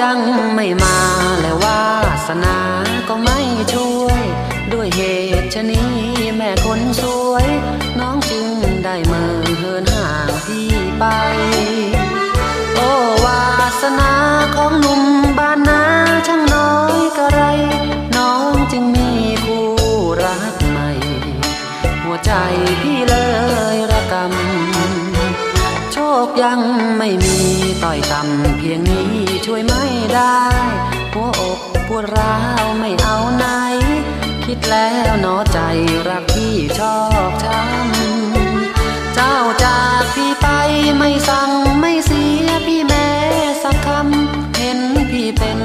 ยังไม่มาและวาสนาก็ไม่ช่วย ด้วยเหตุชะนี้แม่คนสวย น้องจึงได้เมินเหินห่างพี่ไป โอ้วาสนาของหนุ่มบ้านนาช่างน้อยกระไร น้องจึงมีคู่รักใหม่ หัวใจพี่เลยระกำโชคยังไม่มีต่อยต่ำเพียงนี้ ช่วยไม่ได้ หัวอกปวดร้าวไม่เอาไหน คิดแล้วนอใจรักพี่ชอบช้ำเจ้าจากพี่ไปไม่สั่งไม่เสียพี่แม่สักคำเห็นพี่เป็น